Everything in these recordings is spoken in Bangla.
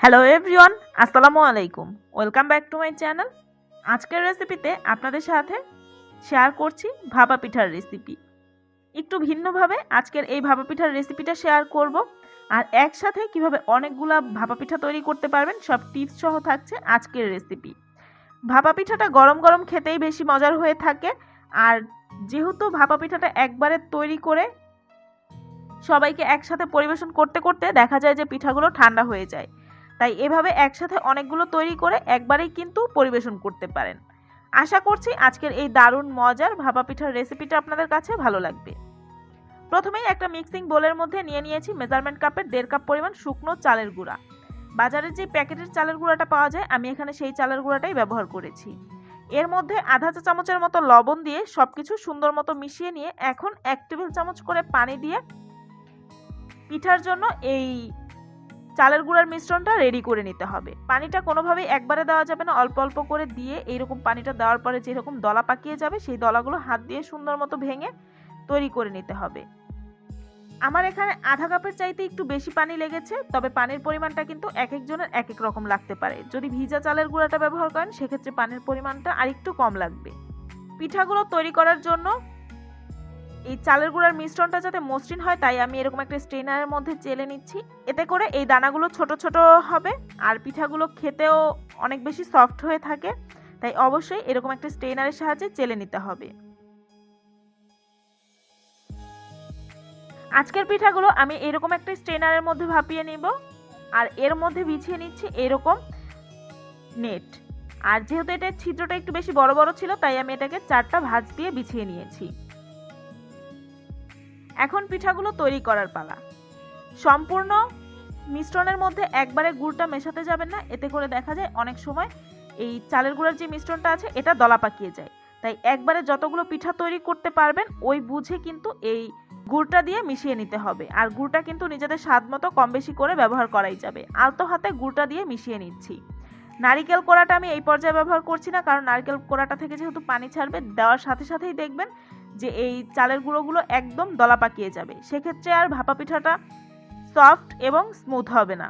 হ্যালো এভরিওয়ান আসসালামু আলাইকুম welcome back to my channel আজকের রেসিপিতে আপনাদের সাথে শেয়ার করছি ভাপা পিঠার রেসিপি একটু ভিন্নভাবে আজকের এই ভাপা পিঠার রেসিপিটা শেয়ার করব আর একসাথে কীভাবে অনেকগুলা ভাপা পিঠা তৈরি করতে পারবেন, সব টিপস সহ থাকছে আজকের রেসিপি ভাপা পিঠাটা গরম গরম খেতেই বেশি মজার হয়ে থাকে আর যেহেতু ভাপা পিঠাটা একবারে তৈরি করে সবাইকে একসাথে পরিবেশন করতে করতে দেখা যায় যে পিঠাগুলো ঠান্ডা হয়ে যায়। তাই এভাবে একসাথে অনেকগুলো তৈরি করে একবারেই কিন্তু পরিবেশন করতে পারেন। আশা করছি আজকের এই দারুণ মজার ভাপা পিঠার রেসিপিটা আপনাদের কাছে ভালো লাগবে। প্রথমেই একটা মিক্সিং বোলের মধ্যে নিয়ে নিয়েছি মেজারমেন্ট কাপের দেড় কাপ পরিমাণ শুকনো চালের গুঁড়া। বাজারে যে প্যাকেটের চালের গুঁড়াটা পাওয়া যায়, আমি এখানে সেই চালের গুঁড়াটাই ব্যবহার করেছি। এর মধ্যে আধা চা চামচের মতো লবণ দিয়ে সবকিছু সুন্দর মতো মিশিয়ে নিয়ে এখন এক টেবিল চামচ করে পানি দিয়ে পিঠার জন্য এই চালের গুঁড়ার মিশ্রণটা রেডি করে নিতে হবে। পানিটা কোনোভাবেই একবারে দেওয়া যাবে না, অল্প অল্প করে দিয়ে এইরকম পানিটা দেওয়ার পরে যেরকম দলা পাকিয়ে যাবে, সেই দলাগুলো হাত দিয়ে সুন্দর মতো ভেঙে তৈরি করে নিতে হবে। আমার এখানে আধা কাপের চাইতে একটু বেশি পানি লেগেছে, তবে পানির পরিমাণটা কিন্তু এক একজনের এক এক রকম লাগতে পারে। যদি ভিজা চালের গুঁড়াটা ব্যবহার করেন, সেক্ষেত্রে পানির পরিমাণটা আরেকটু কম লাগবে। পিঠাগুলো তৈরি করার জন্য এই চালের গুঁড়ার মিশ্রণটা যাতে মসৃণ হয়, তাই আমি এরকম একটা স্ট্রেনারের মধ্যে চেলে নিচ্ছি। এতে করে এই দানাগুলো ছোট ছোট হবে, আর পিঠাগুলো খেতেও অনেক বেশি সফট হয়ে থাকে। তাই অবশ্যই এরকম একটা স্ট্রেনারের সাহায্যে চেলে নিতে হবে। আজকের পিঠাগুলো আমি এরকম একটা স্ট্রেনারের মধ্যে ভাপিয়ে নিব, আর এর মধ্যে বিছিয়ে নিচ্ছি এরকম নেট। আর যেহেতু এটা ছিদ্রটা একটু বেশি বড় বড় ছিল, তাই আমি এটাকে চারটা ভাঁজ দিয়ে বিছিয়ে নিয়েছি। এখন পিঠাগুলো তৈরি করার পালা। সম্পূর্ণ মিশ্রণের মধ্যে একবারে গুড়টা মেশাতে যাবেন না, এতে করে দেখা যায় অনেক সময় এই চালের গুঁড়ার যে মিশ্রণটা আছে, এটা দলা পাকিয়ে যায়। তাই একবারে যতগুলো পিঠা তৈরি করতে পারবেন, ওই বুঝে কিন্তু এই গুড়টা দিয়ে মিশিয়ে নিতে হবে। আর গুড়টা কিন্তু নিজেদের স্বাদ মতো কম বেশি করে ব্যবহার করাই যাবে। আলতো হাতে গুড়টা দিয়ে মিশিয়ে নিচ্ছি। নারিকেল কোড়াটা আমি এই পর্যায়ে ব্যবহার করছি না, কারণ নারকেল কোড়াটা থেকে যেহেতু পানি ছাড়বে, দেওয়ার সাথে সাথেই দেখবেন যে এই চালের গুঁড়োগুলো একদম দলা পাকিয়ে যাবে। সেক্ষেত্রে আর ভাপা পিঠাটা সফট এবং স্মুথ হবে না।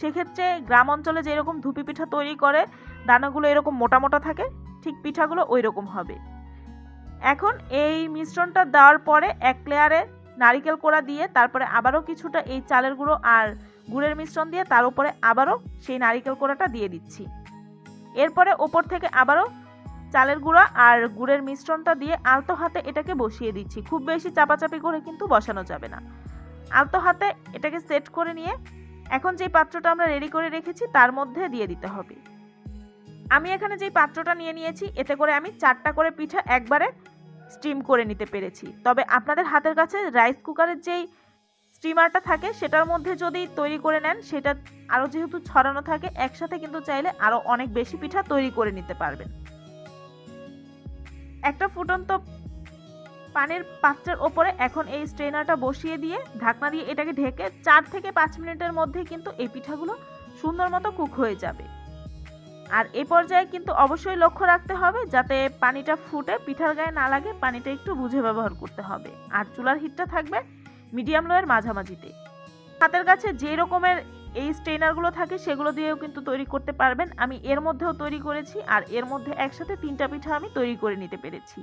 সেক্ষেত্রে গ্রাম অঞ্চলে যেরকম ধুপি পিঠা তৈরি করে, দানাগুলো এরকম মোটা মোটা থাকে, ঠিক পিঠাগুলো ওই রকম হবে। এখন এই মিশ্রণটা দেওয়ার পরে এক লেয়ারে নারিকেল কোড়া দিয়ে তারপরে আবারও কিছুটা এই চালের গুঁড়ো আর গুড়ের মিশ্রণ দিয়ে তার উপরে আবারও সেই নারিকেল কোড়াটা দিয়ে দিচ্ছি। এরপরে ওপর থেকে আবারও চালের গুঁড়া আর গুড়ের মিশ্রণটা দিয়ে আলতো হাতে এটাকে বসিয়ে দিচ্ছি। খুব বেশি চাপাচাপি করে কিন্তু বসানো যাবে না। আলতো হাতে এটাকে সেট করে নিয়ে এখন যেই পাত্রটা আমরা রেডি করে রেখেছি তার মধ্যে দিয়ে দিতে হবে। আমি এখানে যেই পাত্রটা নিয়ে নিয়েছি, এতে করে আমি চারটা করে পিঠা একবারে স্টিম করে নিতে পেরেছি। তবে আপনাদের হাতের কাছে রাইস কুকারের যেই স্টিমারটা থাকে, সেটার মধ্যে যদি তৈরি করে নেন, সেটা আরও যেহেতু ছড়ানো থাকে, একসাথে কিন্তু চাইলে আরও অনেক বেশি পিঠা তৈরি করে নিতে পারবেন। একটা ফুটন্ত পানির পাত্রের ওপরে এখন এই স্ট্রেনারটা বসিয়ে দিয়ে ঢাকনা দিয়ে এটাকে ঢেকে চার থেকে পাঁচ মিনিটের মধ্যে কিন্তু এই পিঠাগুলো সুন্দর মতো কুক হয়ে যাবে। আর এই পর্যায়ে কিন্তু অবশ্যই লক্ষ্য রাখতে হবে যাতে পানিটা ফুটে, পিঠার গায়ে না লাগে, পানিটা একটু বুঝে ব্যবহার করতে হবে। আর চুলার হিটটা থাকবে মিডিয়াম লোয়ের মাঝামাঝিতে। হাতের কাছে যে রকমের এই স্ট্রেনারগুলো থাকে সেগুলো দিয়েও কিন্তু তৈরি করতে পারবেন। আমি এর মধ্যেও তৈরি করেছি আর এর মধ্যে একসাথে তিনটা পিঠা আমি তৈরি করে নিতে পেরেছি।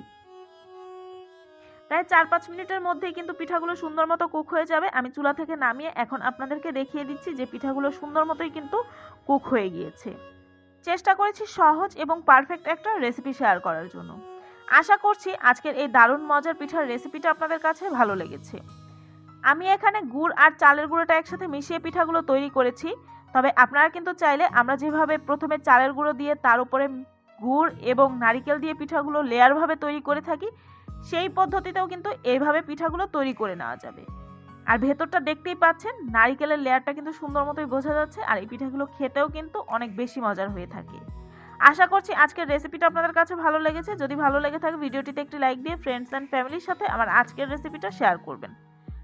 প্রায় চার পাঁচ মিনিটের মধ্যেই কিন্তু পিঠাগুলো সুন্দর মতো কুক হয়ে যাবে। আমি চুলা থেকে নামিয়ে এখন আপনাদেরকে দেখিয়ে দিচ্ছি যে পিঠাগুলো সুন্দর মতোই কিন্তু কুক হয়ে গিয়েছে। চেষ্টা করেছি সহজ এবং পারফেক্ট একটা রেসিপি শেয়ার করার জন্য। আশা করছি আজকের এই দারুণ মজার পিঠার রেসিপিটা আপনাদের কাছে ভালো লেগেছে। আমি এখানে গুড় আর চালের গুঁড়োটা একসাথে মিশিয়ে পিঠাগুলো তৈরি করেছি। তবে আপনারা কিন্তু চাইলে আমরা যেভাবে প্রথমে চালের গুঁড়ো দিয়ে তার উপরে গুড় এবং নারিকেল দিয়ে পিঠাগুলো লেয়ারভাবে তৈরি করে থাকি, সেই পদ্ধতিতেও কিন্তু এইভাবে পিঠাগুলো তৈরি করে নেওয়া যাবে। আর ভেতরটা দেখতেই পাচ্ছেন, নারিকেলের লেয়ারটা কিন্তু সুন্দর মতোই বোঝা যাচ্ছে আর এই পিঠাগুলো খেতেও কিন্তু অনেক বেশি মজার হয়ে থাকে। আশা করছি আজকের রেসিপিটা আপনাদের কাছে ভালো লেগেছে। যদি ভালো লেগে থাকে, ভিডিওটিতে একটি লাইক দিয়ে ফ্রেন্ডস অ্যান্ড ফ্যামিলির সাথে আমার আজকের রেসিপিটা শেয়ার করবেন।